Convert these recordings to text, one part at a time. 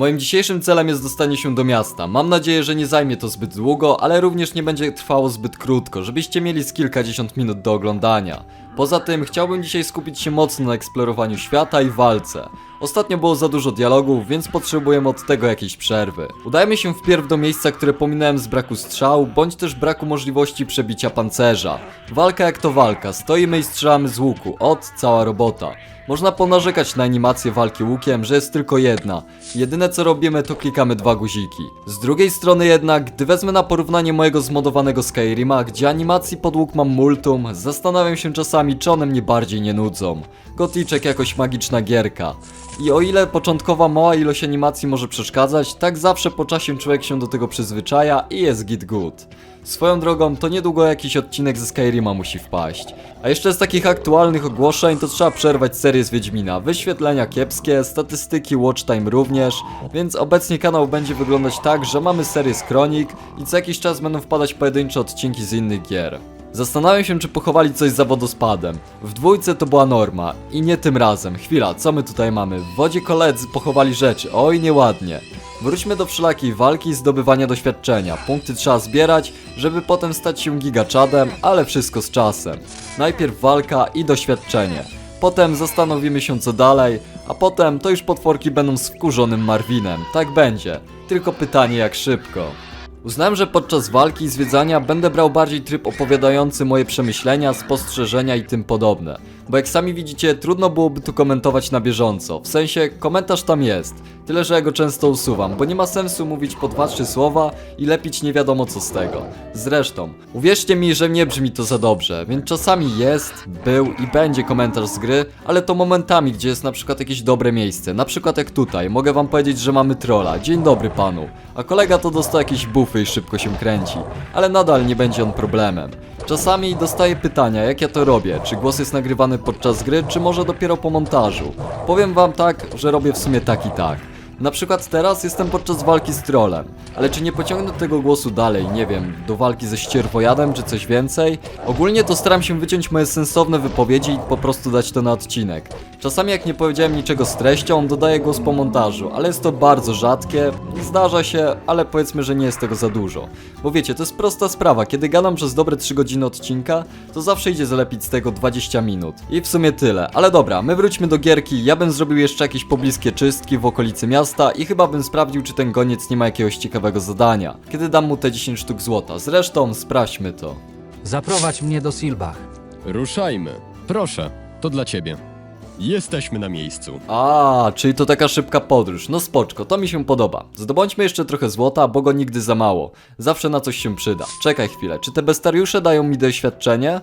Moim dzisiejszym celem jest dostanie się do miasta. Mam nadzieję, że nie zajmie to zbyt długo, ale również nie będzie trwało zbyt krótko, żebyście mieli z kilkadziesiąt minut do oglądania. Poza tym chciałbym dzisiaj skupić się mocno na eksplorowaniu świata i walce. Ostatnio było za dużo dialogów, więc potrzebujemy od tego jakiejś przerwy. Udajmy się wpierw do miejsca, które pominąłem z braku strzał, bądź też braku możliwości przebicia pancerza. Walka jak to walka, stoimy i strzelamy z łuku, od cała robota. Można ponarzekać na animację walki łukiem, że jest tylko jedna. Jedyne co robimy to klikamy dwa guziki. Z drugiej strony jednak, gdy wezmę na porównanie mojego zmodowanego Skyrima, gdzie animacji pod łuk mam multum, zastanawiam się czasami czy one mnie bardziej nie nudzą. Goticzek jakoś magiczna gierka. I o ile początkowa mała ilość animacji może przeszkadzać, tak zawsze po czasie człowiek się do tego przyzwyczaja i jest git good. Swoją drogą, to niedługo jakiś odcinek ze Skyrima musi wpaść. A jeszcze z takich aktualnych ogłoszeń to trzeba przerwać serię z Wiedźmina. Wyświetlenia kiepskie, statystyki watch time również, więc obecnie kanał będzie wyglądać tak, że mamy serię z kronik i co jakiś czas będą wpadać pojedyncze odcinki z innych gier. Zastanawiam się, czy pochowali coś za wodospadem. W dwójce to była norma. I nie tym razem. Chwila, co my tutaj mamy? W wodzie koledzy pochowali rzeczy. Oj, nieładnie. Wróćmy do wszelakiej walki i zdobywania doświadczenia. Punkty trzeba zbierać, żeby potem stać się gigaczadem, ale wszystko z czasem. Najpierw walka i doświadczenie. Potem zastanowimy się co dalej, a potem to już potworki będą z wkurzonym Marvinem. Tak będzie. Tylko pytanie jak szybko. Uznałem, że podczas walki i zwiedzania będę brał bardziej tryb opowiadający moje przemyślenia, spostrzeżenia i tym podobne. Bo jak sami widzicie, trudno byłoby tu komentować na bieżąco. W sensie, komentarz tam jest. Tyle, że ja go często usuwam, bo nie ma sensu mówić po dwa, trzy słowa i lepić nie wiadomo co z tego. Zresztą, uwierzcie mi, że nie brzmi to za dobrze, więc czasami jest, był i będzie komentarz z gry, ale to momentami, gdzie jest na przykład jakieś dobre miejsce. Na przykład jak tutaj, mogę wam powiedzieć, że mamy trolla. Dzień dobry panu. A kolega to dostał jakieś bufy i szybko się kręci. Ale nadal nie będzie on problemem. Czasami dostaję pytania, jak ja to robię, czy głos jest nagrywany podczas gry, czy może dopiero po montażu. Powiem wam tak, że robię w sumie tak i tak. Na przykład teraz jestem podczas walki z trolem, ale czy nie pociągnę tego głosu dalej, nie wiem, do walki ze ścierwojadem czy coś więcej? Ogólnie to staram się wyciąć moje sensowne wypowiedzi i po prostu dać to na odcinek. Czasami jak nie powiedziałem niczego z treścią, dodaję głos po montażu, ale jest to bardzo rzadkie, zdarza się, ale powiedzmy, że nie jest tego za dużo. Bo wiecie, to jest prosta sprawa, kiedy gadam przez dobre 3 godziny odcinka, to zawsze idzie zalepić z tego 20 minut. I w sumie tyle, ale dobra, my wróćmy do gierki, ja bym zrobił jeszcze jakieś pobliskie czystki w okolicy miasta i chyba bym sprawdził, czy ten goniec nie ma jakiegoś ciekawego zadania, kiedy dam mu te 10 sztuk złota. Zresztą, sprawdźmy to. Zaprowadź mnie do Silbach. Ruszajmy. Proszę, to dla ciebie. Jesteśmy na miejscu. A, czyli to taka szybka podróż. No spoczko, to mi się podoba. Zdobądźmy jeszcze trochę złota, bo go nigdy za mało. Zawsze na coś się przyda. Czekaj chwilę, czy te bestariusze dają mi doświadczenie?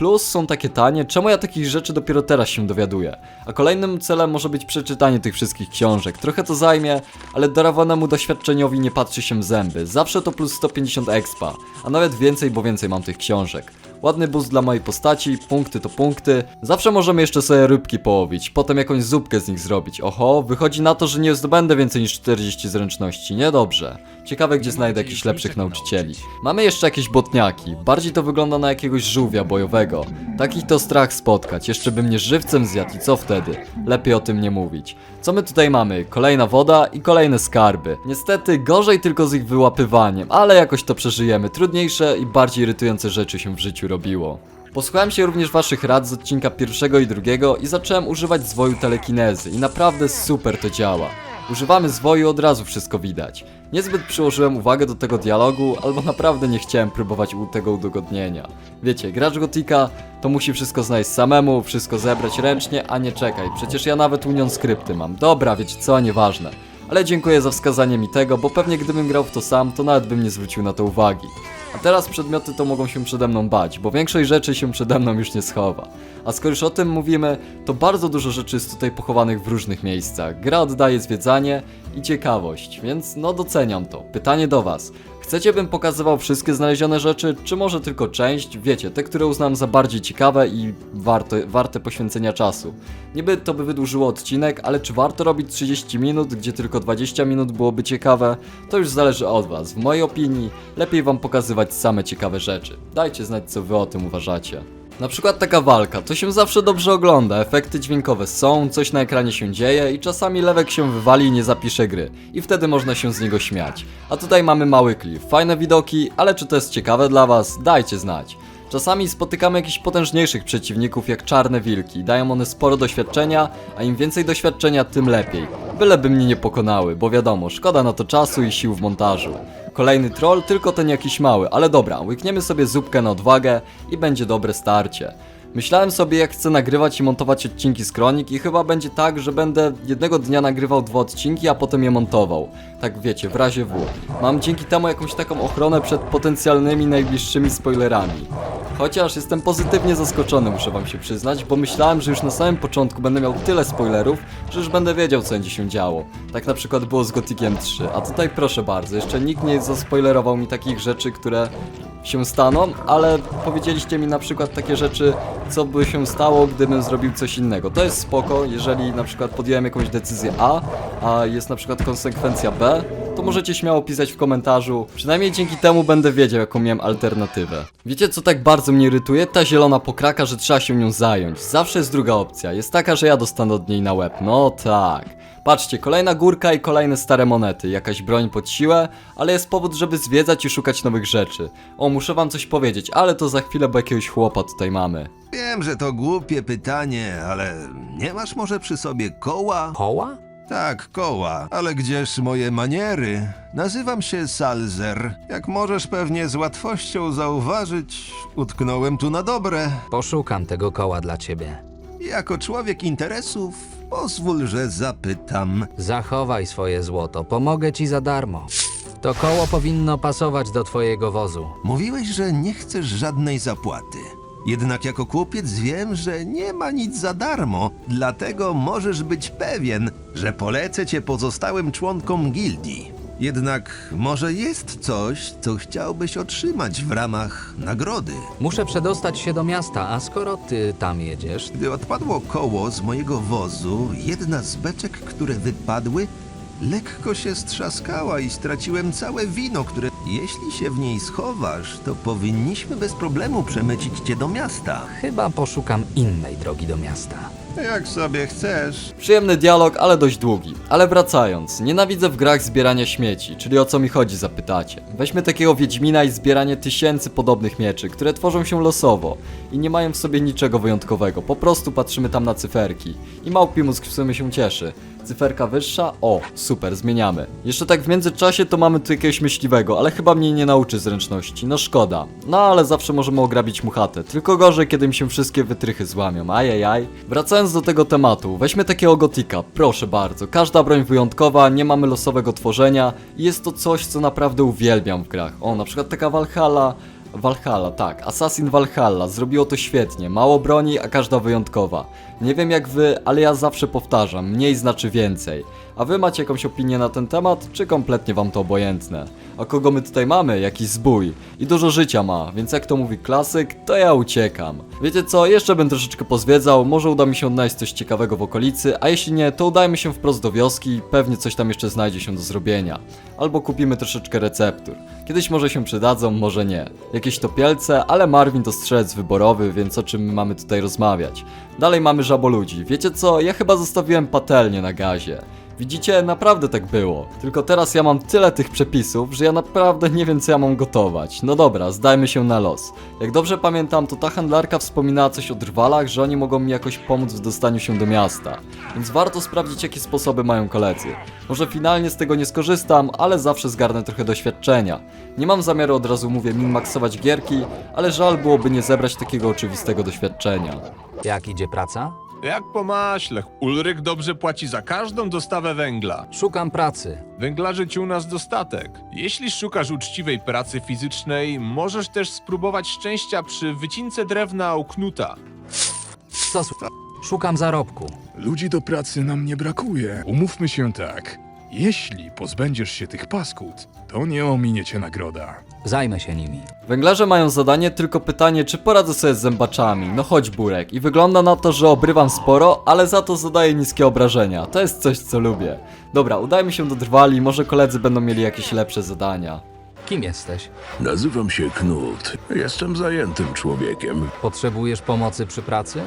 Plus są takie tanie, czemu ja takich rzeczy dopiero teraz się dowiaduję? A kolejnym celem może być przeczytanie tych wszystkich książek. Trochę to zajmie, ale darowanemu doświadczeniowi nie patrzy się zęby. Zawsze to plus 150 expa, a nawet więcej, bo więcej mam tych książek. Ładny boost dla mojej postaci, punkty to punkty. Zawsze możemy jeszcze sobie rybki połowić, potem jakąś zupkę z nich zrobić. Oho, wychodzi na to, że nie zdobędę więcej niż 40 zręczności. Niedobrze. Ciekawe, gdzie znajdę jakichś lepszych nauczycieli. Mamy jeszcze jakieś botniaki. Bardziej to wygląda na jakiegoś żółwia bojowego. Takich to strach spotkać. Jeszcze by mnie żywcem zjadł i co wtedy? Lepiej o tym nie mówić. Co my tutaj mamy? Kolejna woda i kolejne skarby. Niestety gorzej tylko z ich wyłapywaniem, ale jakoś to przeżyjemy. Trudniejsze i bardziej irytujące rzeczy się w życiu robiło. Posłuchałem się również waszych rad z odcinka pierwszego i drugiego i zacząłem używać zwoju telekinezy i naprawdę super to działa. Używamy zwoju, od razu wszystko widać. Niezbyt przyłożyłem uwagę do tego dialogu, albo naprawdę nie chciałem próbować tego udogodnienia. Wiecie, gracz Gotika to musi wszystko znaleźć samemu, wszystko zebrać ręcznie, a nie czekaj, przecież ja nawet Union skrypty mam. Dobra, wiecie co, nieważne. Ale dziękuję za wskazanie mi tego, bo pewnie gdybym grał w to sam, to nawet bym nie zwrócił na to uwagi. A teraz przedmioty to mogą się przede mną bać, bo większość rzeczy się przede mną już nie schowa. A skoro już o tym mówimy, to bardzo dużo rzeczy jest tutaj pochowanych w różnych miejscach. Gra oddaje zwiedzanie i ciekawość, więc no doceniam to. Pytanie do was. Chcecie bym pokazywał wszystkie znalezione rzeczy, czy może tylko część? Wiecie, te, które uznam za bardziej ciekawe i warte, warte poświęcenia czasu. Niby to by wydłużyło odcinek, ale czy warto robić 30 minut, gdzie tylko 20 minut byłoby ciekawe? To już zależy od was. W mojej opinii lepiej wam pokazywać same ciekawe rzeczy. Dajcie znać, co wy o tym uważacie. Na przykład taka walka, to się zawsze dobrze ogląda, efekty dźwiękowe są, coś na ekranie się dzieje i czasami lewek się wywali i nie zapisze gry. I wtedy można się z niego śmiać. A tutaj mamy mały klip, fajne widoki, ale czy to jest ciekawe dla was? Dajcie znać. Czasami spotykamy jakichś potężniejszych przeciwników jak czarne wilki. Dają one sporo doświadczenia, a im więcej doświadczenia, tym lepiej. Byleby mnie nie pokonały, bo wiadomo, szkoda na to czasu i sił w montażu. Kolejny troll, tylko ten jakiś mały, ale dobra, łykniemy sobie zupkę na odwagę i będzie dobre starcie. Myślałem sobie jak chcę nagrywać i montować odcinki z Kronik i chyba będzie tak, że będę jednego dnia nagrywał dwa odcinki, a potem je montował. Tak wiecie, w razie W. Mam dzięki temu jakąś taką ochronę przed potencjalnymi najbliższymi spoilerami. Chociaż jestem pozytywnie zaskoczony, muszę wam się przyznać, bo myślałem, że już na samym początku będę miał tyle spoilerów, już będę wiedział co będzie się działo. Tak na przykład było z Gotikiem 3, a tutaj proszę bardzo, jeszcze nikt nie zaspoilerował mi takich rzeczy, które się staną, ale powiedzieliście mi na przykład takie rzeczy, co by się stało, gdybym zrobił coś innego. To jest spoko, jeżeli na przykład podjąłem jakąś decyzję A, a jest na przykład konsekwencja B, to możecie śmiało pisać w komentarzu. Przynajmniej dzięki temu będę wiedział, jaką miałem alternatywę. Wiecie, co tak bardzo mnie irytuje? Ta zielona pokraka, że trzeba się nią zająć. Zawsze jest druga opcja. Jest taka, że ja dostanę od niej na łeb. No tak. Patrzcie, kolejna górka i kolejne stare monety, jakaś broń pod siłę, ale jest powód, żeby zwiedzać i szukać nowych rzeczy. O, muszę wam coś powiedzieć, ale to za chwilę, bo jakiegoś chłopa tutaj mamy. Wiem, że to głupie pytanie, ale nie masz może przy sobie koła? Koła? Tak, koła, ale gdzież moje maniery? Nazywam się Salzer. Jak możesz pewnie z łatwością zauważyć, utknąłem tu na dobre. Poszukam tego koła dla ciebie. Jako człowiek interesów, pozwól, że zapytam. Zachowaj swoje złoto, pomogę ci za darmo. To koło powinno pasować do twojego wozu. Mówiłeś, że nie chcesz żadnej zapłaty. Jednak jako kupiec wiem, że nie ma nic za darmo, dlatego możesz być pewien, że polecę cię pozostałym członkom gildii. Jednak może jest coś, co chciałbyś otrzymać w ramach nagrody. Muszę przedostać się do miasta, a skoro ty tam jedziesz, Gdy odpadło koło z mojego wozu, jedna z beczek, które wypadły, lekko się strzaskała i straciłem całe wino, które jeśli się w niej schowasz, to powinniśmy bez problemu przemycić cię do miasta. chyba poszukam innej drogi do miasta. Jak sobie chcesz. Przyjemny dialog, ale dość długi. Ale wracając, nienawidzę w grach zbierania śmieci, czyli o co mi chodzi zapytacie. Weźmy takiego Wiedźmina i zbieranie tysięcy podobnych mieczy, które tworzą się losowo i nie mają w sobie niczego wyjątkowego, po prostu patrzymy tam na cyferki. I małpi mózg w sumie się cieszy. Cyferka wyższa? O, super, zmieniamy. Jeszcze tak w międzyczasie to mamy tu jakiegoś myśliwego, ale chyba mnie nie nauczy zręczności, no szkoda. No ale zawsze możemy ograbić mu chatę, tylko gorzej kiedy mi się wszystkie wytrychy złamią, ajajaj. Wracając do tego tematu, weźmy takiego gotika, proszę bardzo. Każda broń wyjątkowa, nie mamy losowego tworzenia i jest to coś, co naprawdę uwielbiam w grach. O, na przykład taka Valhalla, Valhalla, tak, Assassin Valhalla, zrobiło to świetnie, mało broni, a każda wyjątkowa. Nie wiem jak wy, ale ja zawsze powtarzam, mniej znaczy więcej. A wy macie jakąś opinię na ten temat, czy kompletnie wam to obojętne? A kogo my tutaj mamy? Jakiś zbój. I dużo życia ma, więc jak to mówi klasyk, to ja uciekam. Wiecie co, jeszcze bym troszeczkę pozwiedzał, może uda mi się odnaleźć coś ciekawego w okolicy, a jeśli nie, to udajmy się wprost do wioski, pewnie coś tam jeszcze znajdzie się do zrobienia. Albo kupimy troszeczkę receptur. Kiedyś może się przydadzą, może nie. Jakieś topielce, ale Marvin to strzelec wyborowy, więc o czym my mamy tutaj rozmawiać? Dalej mamy żaboludzi. Wiecie co, ja chyba zostawiłem patelnię na gazie. Widzicie, naprawdę tak było. Tylko teraz ja mam tyle tych przepisów, że ja naprawdę nie wiem co ja mam gotować. No dobra, zdajmy się na los. Jak dobrze pamiętam, to ta handlarka wspominała coś o drwalach, że oni mogą mi jakoś pomóc w dostaniu się do miasta. Więc warto sprawdzić jakie sposoby mają koledzy. Może finalnie z tego nie skorzystam, ale zawsze zgarnę trochę doświadczenia. Nie mam zamiaru od razu mówię min-maksować gierki, ale żal byłoby nie zebrać takiego oczywistego doświadczenia. Jak idzie praca? Jak po maśle, Ulryk dobrze płaci za każdą dostawę węgla. Szukam pracy. Węglarzy ci u nas dostatek. Jeśli szukasz uczciwej pracy fizycznej, możesz też spróbować szczęścia przy wycince drewna u Knuta. Co s- Szukam zarobku. Ludzi do pracy nam nie brakuje. Umówmy się tak. Jeśli pozbędziesz się tych paskud, to nie ominie cię nagroda. Zajmę się nimi. Węglarze mają zadanie, tylko pytanie, czy poradzę sobie z zębaczami. No chodź Burek. I wygląda na to, że obrywam sporo, ale za to zadaję niskie obrażenia. To jest coś, co lubię. Dobra, udajmy się do drwali, może koledzy będą mieli jakieś lepsze zadania. Kim jesteś? Nazywam się Knut. Jestem zajętym człowiekiem. Potrzebujesz pomocy przy pracy?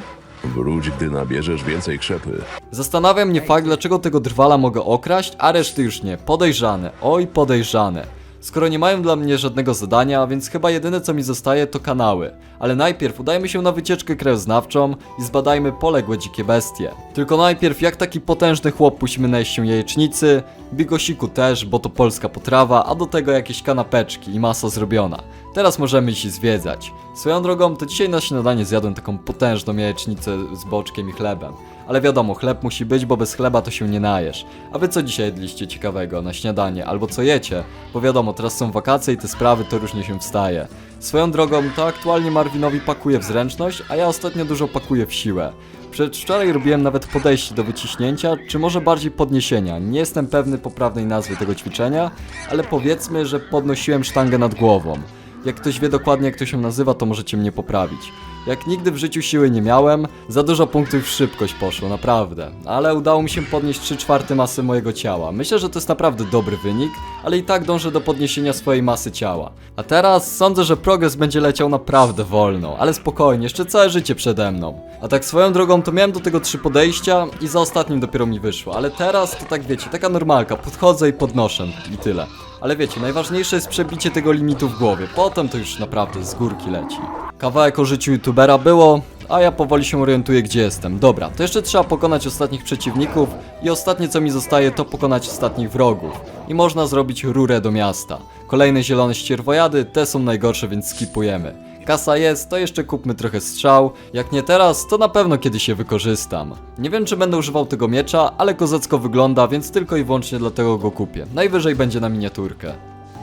Wróć, gdy nabierzesz więcej krzepy. Zastanawia mnie fakt, dlaczego tego drwala mogę okraść, a reszty już nie. Podejrzane, oj podejrzane. Skoro nie mają dla mnie żadnego zadania, więc chyba jedyne co mi zostaje to kanały. Ale najpierw udajmy się na wycieczkę krajoznawczą i zbadajmy poległe dzikie bestie. Tylko najpierw jak taki potężny chłop musimy najeść się jajecznicy, bigosiku też, bo to polska potrawa, a do tego jakieś kanapeczki i masa zrobiona. Teraz możemy iść zwiedzać. Swoją drogą, to dzisiaj na śniadanie zjadłem taką potężną jajecznicę z boczkiem i chlebem. Ale wiadomo, chleb musi być, bo bez chleba to się nie najesz. A wy co dzisiaj jedliście ciekawego na śniadanie, albo co jecie? Bo wiadomo, teraz są wakacje i te sprawy to różnie się wstaje. Swoją drogą, to aktualnie Marvinowi pakuje w zręczność, a ja ostatnio dużo pakuję w siłę. Przedwczoraj robiłem nawet podejście do wyciśnięcia, czy może bardziej podniesienia. Nie jestem pewny poprawnej nazwy tego ćwiczenia, ale powiedzmy, że podnosiłem sztangę nad głową. Jak ktoś wie dokładnie jak to się nazywa, to możecie mnie poprawić. Jak nigdy w życiu siły nie miałem, za dużo punktów w szybkość poszło, naprawdę. Ale udało mi się podnieść 3 czwarte masy mojego ciała. Myślę, że to jest naprawdę dobry wynik, ale i tak dążę do podniesienia swojej masy ciała. A teraz sądzę, że progres będzie leciał naprawdę wolno, ale spokojnie, jeszcze całe życie przede mną. A tak swoją drogą to miałem do tego trzy podejścia i za ostatnim dopiero mi wyszło, ale teraz to tak wiecie, taka normalka, podchodzę i podnoszę i tyle. Ale wiecie, najważniejsze jest przebicie tego limitu w głowie, potem to już naprawdę z górki leci. Kawałek o życiu youtubera było, a ja powoli się orientuję gdzie jestem. Dobra, to jeszcze trzeba pokonać ostatnich przeciwników i ostatnie co mi zostaje to pokonać ostatnich wrogów. I można zrobić rurę do miasta. Kolejne zielone ścierwojady, te są najgorsze, więc skipujemy. Kasa jest, to jeszcze kupmy trochę strzał. Jak nie teraz, to na pewno kiedyś je wykorzystam. Nie wiem, czy będę używał tego miecza, ale kozacko wygląda, więc tylko i wyłącznie dlatego go kupię. Najwyżej będzie na miniaturkę.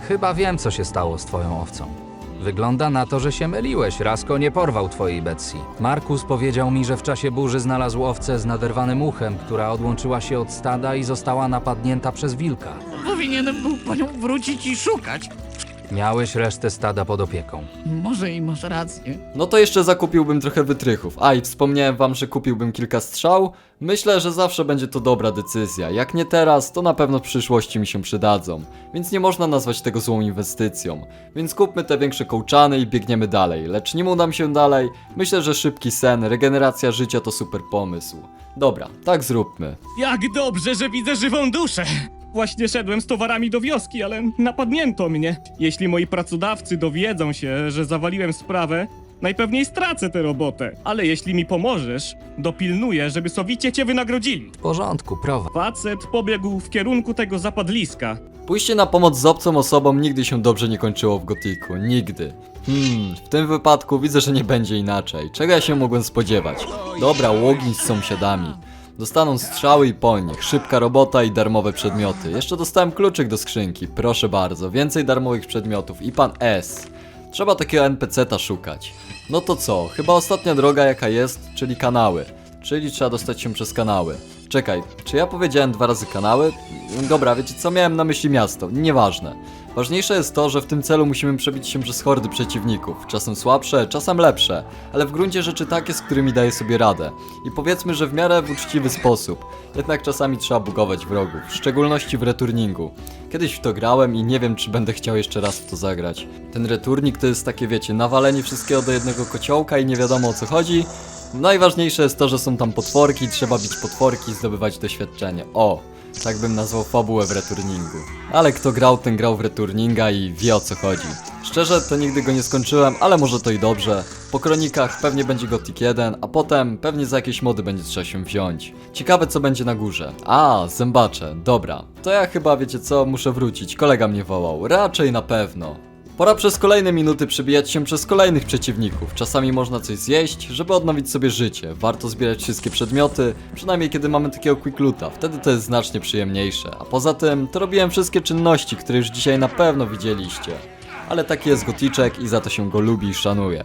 Chyba wiem, co się stało z twoją owcą. Wygląda na to, że się myliłeś. Rasko nie porwał twojej Betsy. Markus powiedział mi, że w czasie burzy znalazł owcę z naderwanym uchem, która odłączyła się od stada i została napadnięta przez wilka. Powinienem był po nią wrócić i szukać. Miałeś resztę stada pod opieką. Może i masz rację. No to jeszcze zakupiłbym trochę wytrychów. A i wspomniałem wam, że kupiłbym kilka strzał. Myślę, że zawsze będzie to dobra decyzja. Jak nie teraz, to na pewno w przyszłości mi się przydadzą. Więc nie można nazwać tego złą inwestycją. Więc kupmy te większe kołczany i biegniemy dalej. Lecz nim uda mi się dalej, myślę, że szybki sen, regeneracja życia to super pomysł. Dobra, tak zróbmy. Jak dobrze, że widzę żywą duszę! Właśnie szedłem z towarami do wioski, ale napadnięto mnie. Jeśli moi pracodawcy dowiedzą się, że zawaliłem sprawę, najpewniej stracę tę robotę. Ale jeśli mi pomożesz, dopilnuję, żeby sowicie cię wynagrodzili. W porządku, prowadź. Facet pobiegł w kierunku tego zapadliska. Pójście na pomoc z obcym osobom nigdy się dobrze nie kończyło w Gotiku. Nigdy. Hmm, w tym wypadku widzę, że nie będzie inaczej. Czego ja się mogłem spodziewać? Dobra, łogiń z sąsiadami. Dostaną strzały i po nich, szybka robota i darmowe przedmioty. Jeszcze dostałem kluczyk do skrzynki, proszę bardzo, więcej darmowych przedmiotów i pan S. Trzeba takiego NPC-ta szukać. No to co, chyba ostatnia droga jaka jest, czyli kanały. Czyli trzeba dostać się przez kanały. Czekaj, czy ja powiedziałem dwa razy kanały? Dobra, wiecie co, miałem na myśli miasto, nieważne. Ważniejsze jest to, że w tym celu musimy przebić się przez hordy przeciwników. Czasem słabsze, czasem lepsze, ale w gruncie rzeczy takie, z którymi daję sobie radę. I powiedzmy, że w miarę w uczciwy sposób. Jednak czasami trzeba bugować wrogów, w szczególności w returningu. Kiedyś w to grałem i nie wiem, czy będę chciał jeszcze raz w to zagrać. Ten returnik to jest takie, wiecie, nawalenie wszystkiego do jednego kociołka i nie wiadomo o co chodzi. Najważniejsze jest to, że są tam potworki, trzeba bić potworki i zdobywać doświadczenie. O, tak bym nazwał fabułę w returningu. Ale kto grał, ten grał w returninga i wie o co chodzi. Szczerze, to nigdy go nie skończyłem, ale może to i dobrze. Po kronikach pewnie będzie Gothic 1, a potem pewnie za jakieś mody będzie trzeba się wziąć. Ciekawe co będzie na górze. A, zębacze, dobra. To ja chyba wiecie co, muszę wrócić, kolega mnie wołał. Raczej na pewno. Pora przez kolejne minuty przebijać się przez kolejnych przeciwników. Czasami można coś zjeść, żeby odnowić sobie życie. Warto zbierać wszystkie przedmioty, przynajmniej kiedy mamy takiego quick loota. Wtedy to jest znacznie przyjemniejsze. A poza tym, to robiłem wszystkie czynności, które już dzisiaj na pewno widzieliście. Ale taki jest goticzek i za to się go lubi i szanuje.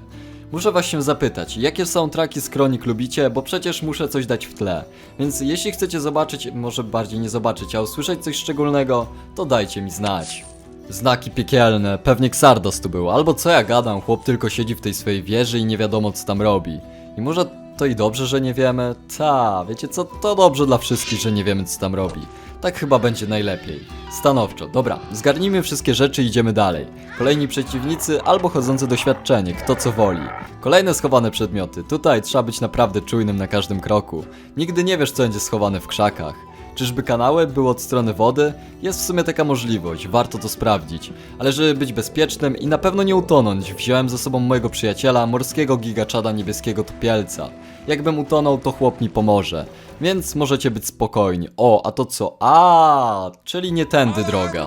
Muszę was się zapytać, jakie soundtracki z Kronik lubicie, bo przecież muszę coś dać w tle. Więc jeśli chcecie zobaczyć, może bardziej nie zobaczyć, a usłyszeć coś szczególnego, to dajcie mi znać. Znaki piekielne, pewnie Xardos tu był, albo co ja gadam, chłop tylko siedzi w tej swojej wieży i nie wiadomo co tam robi. I może to i dobrze, że nie wiemy? Ta, wiecie co, to dobrze dla wszystkich, że nie wiemy co tam robi. Tak chyba będzie najlepiej. Stanowczo, dobra, zgarnijmy wszystkie rzeczy i idziemy dalej. Kolejni przeciwnicy albo chodzące doświadczenie, kto co woli. Kolejne schowane przedmioty. Tutaj trzeba być naprawdę czujnym na każdym kroku. Nigdy nie wiesz, co będzie schowane w krzakach. Czyżby kanały były od strony wody? Jest w sumie taka możliwość, warto to sprawdzić. Ale żeby być bezpiecznym i na pewno nie utonąć, wziąłem ze sobą mojego przyjaciela, morskiego gigaczada niebieskiego topielca. Jakbym utonął, to chłop mi pomoże. Więc możecie być spokojni. O, a to co? A, czyli nie tędy droga.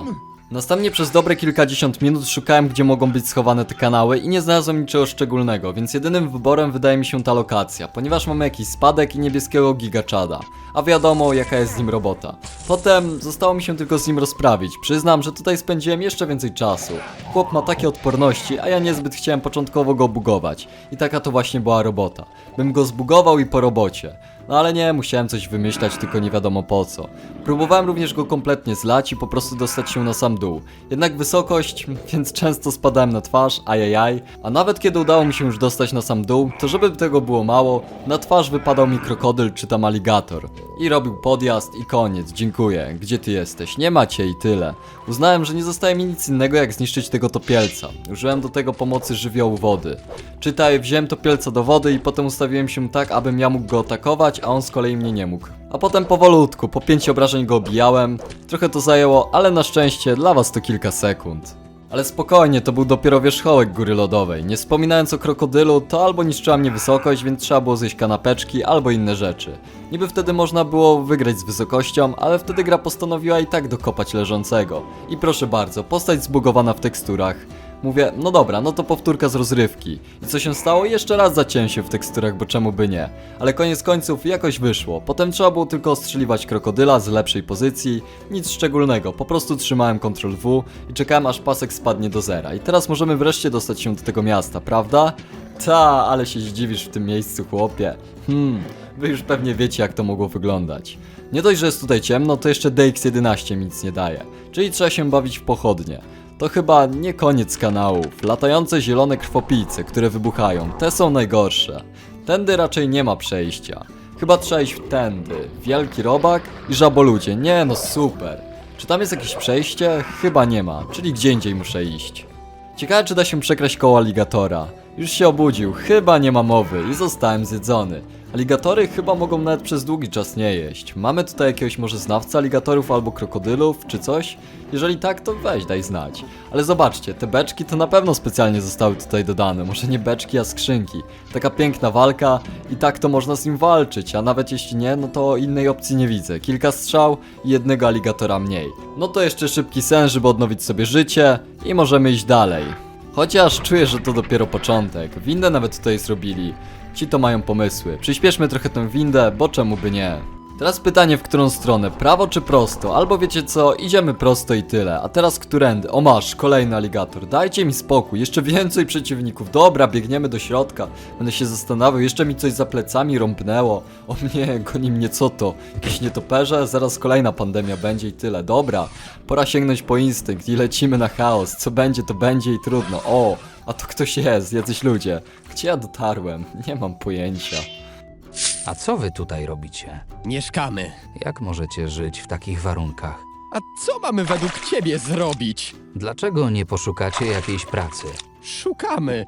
Następnie przez dobre kilkadziesiąt minut szukałem, gdzie mogą być schowane te kanały i nie znalazłem niczego szczególnego, więc jedynym wyborem wydaje mi się ta lokacja, ponieważ mamy jakiś spadek i niebieskiego gigaczada, a wiadomo jaka jest z nim robota. Potem zostało mi się tylko z nim rozprawić, przyznam, że tutaj spędziłem jeszcze więcej czasu. Chłop ma takie odporności, a ja niezbyt chciałem początkowo go bugować i taka to właśnie była robota. Bym go zbugował i po robocie. No ale nie, musiałem coś wymyślać, tylko nie wiadomo po co. Próbowałem również go kompletnie zlać i po prostu dostać się na sam dół. Jednak wysokość, więc często spadałem na twarz, ajajaj. A nawet kiedy udało mi się już dostać na sam dół, to żeby tego było mało, na twarz wypadał mi krokodyl czy tam aligator. I robił podjazd i koniec, dziękuję. Gdzie ty jesteś? Nie macie i tyle. Uznałem, że nie zostaje mi nic innego jak zniszczyć tego topielca. Użyłem do tego pomocy żywiołu wody. Czytaj, wziąłem topielca do wody i potem ustawiłem się tak, abym ja mógł go atakować, a on z kolei mnie nie mógł. A potem powolutku, po pięć obrażeń go obijałem. Trochę to zajęło, ale na szczęście dla was to kilka sekund. Ale spokojnie, to był dopiero wierzchołek góry lodowej. Nie wspominając o krokodylu, to albo niszczyła mnie wysokość, więc trzeba było zjeść kanapeczki, albo inne rzeczy. Niby wtedy można było wygrać z wysokością, ale wtedy gra postanowiła i tak dokopać leżącego. I proszę bardzo, postać zbugowana w teksturach. Mówię, no dobra, no to powtórka z rozrywki. I co się stało? Jeszcze raz zaciąłem się w teksturach, bo czemu by nie. Ale koniec końców jakoś wyszło. Potem trzeba było tylko ostrzeliwać krokodyla z lepszej pozycji. Nic szczególnego, po prostu trzymałem Ctrl W i czekałem aż pasek spadnie do zera. I teraz możemy wreszcie dostać się do tego miasta, prawda? Ta, ale się zdziwisz w tym miejscu, chłopie. Hmm, wy już pewnie wiecie jak to mogło wyglądać. Nie dość, że jest tutaj ciemno, to jeszcze DX11 mi nic nie daje. Czyli trzeba się bawić w pochodnie. To chyba nie koniec kanałów. Latające zielone krwopijce, które wybuchają, te są najgorsze. Tędy raczej nie ma przejścia. Chyba trzeba iść tędy. Wielki robak i żaboludzie. Nie no, super. Czy tam jest jakieś przejście? Chyba nie ma, czyli gdzie indziej muszę iść. Ciekawe, czy da się przekraść koło aligatora. Już się obudził, chyba nie ma mowy i zostałem zjedzony. Aligatory chyba mogą nawet przez długi czas nie jeść. Mamy tutaj jakiegoś może znawcę aligatorów albo krokodylów, czy coś? Jeżeli tak, to weź, daj znać. Ale zobaczcie, te beczki to na pewno specjalnie zostały tutaj dodane. Może nie beczki, a skrzynki. Taka piękna walka i tak to można z nim walczyć, a nawet jeśli nie, no to innej opcji nie widzę. Kilka strzał i jednego aligatora mniej. No to jeszcze szybki sen, żeby odnowić sobie życie i możemy iść dalej. Chociaż czuję, że to dopiero początek. Windę nawet tutaj zrobili. Ci to mają pomysły. Przyspieszmy trochę tę windę, bo czemu by nie? Teraz pytanie, w którą stronę? Prawo czy prosto? Albo wiecie co, idziemy prosto i tyle. A teraz którędy? O masz, kolejny aligator. Dajcie mi spokój, jeszcze więcej przeciwników. Dobra, biegniemy do środka. Będę się zastanawiał, jeszcze mi coś za plecami rąbnęło. O mnie, goni mnie co to? Jakieś nietoperze? Zaraz kolejna pandemia będzie i tyle. Dobra, pora sięgnąć po instynkt i lecimy na chaos. Co będzie, to będzie i trudno. O, a to ktoś jest, jacyś ludzie. Gdzie ja dotarłem? Nie mam pojęcia. A co wy tutaj robicie? Mieszkamy. Jak możecie żyć w takich warunkach? A co mamy według ciebie zrobić? Dlaczego nie poszukacie jakiejś pracy? Szukamy.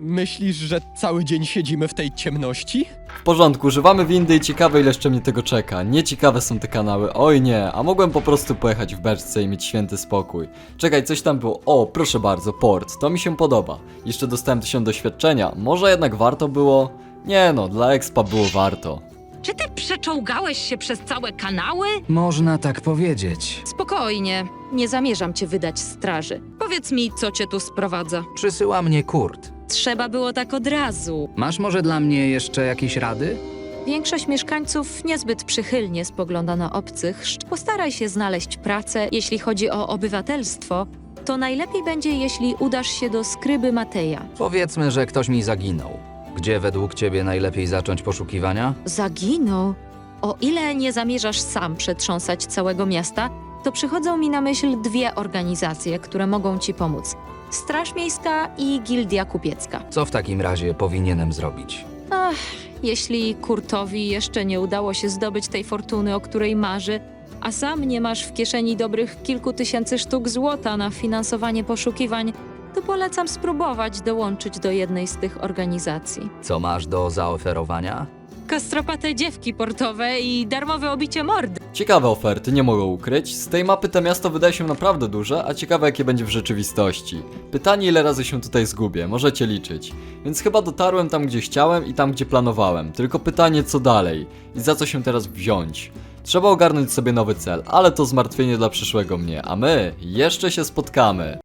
Myślisz, że cały dzień siedzimy w tej ciemności? W porządku, używamy windy i ciekawe ile jeszcze mnie tego czeka. Nieciekawe są te kanały, oj nie, a mogłem po prostu pojechać w beczce i mieć święty spokój. Czekaj, coś tam było, o proszę bardzo, port, to mi się podoba. Jeszcze dostałem tysiąc doświadczenia, może jednak warto było? Nie no, dla expa było warto. Czy ty przeczołgałeś się przez całe kanały? Można tak powiedzieć. Spokojnie, nie zamierzam cię wydać straży. Powiedz mi, co cię tu sprowadza. Przysyła mnie Kurt. Trzeba było tak od razu. Masz może dla mnie jeszcze jakieś rady? Większość mieszkańców niezbyt przychylnie spogląda na obcych. Postaraj się znaleźć pracę. Jeśli chodzi o obywatelstwo, to najlepiej będzie, jeśli udasz się do skryby Mateja. Powiedzmy, że ktoś mi zaginął. Gdzie według ciebie najlepiej zacząć poszukiwania? Zaginął? O ile nie zamierzasz sam przetrząsać całego miasta, to przychodzą mi na myśl dwie organizacje, które mogą ci pomóc. Straż Miejska i Gildia Kupiecka. Co w takim razie powinienem zrobić? Ach, jeśli Kurtowi jeszcze nie udało się zdobyć tej fortuny, o której marzy, a sam nie masz w kieszeni dobrych kilku tysięcy sztuk złota na finansowanie poszukiwań, to polecam spróbować dołączyć do jednej z tych organizacji. Co masz do zaoferowania? Kostropate dziewki portowe i darmowe obicie mordy. Ciekawe oferty, nie mogę ukryć. Z tej mapy to miasto wydaje się naprawdę duże, a ciekawe jakie będzie w rzeczywistości. Pytanie ile razy się tutaj zgubię, możecie liczyć. Więc chyba dotarłem tam gdzie chciałem i tam gdzie planowałem. Tylko pytanie co dalej i za co się teraz wziąć. Trzeba ogarnąć sobie nowy cel, ale to zmartwienie dla przyszłego mnie, a my jeszcze się spotkamy.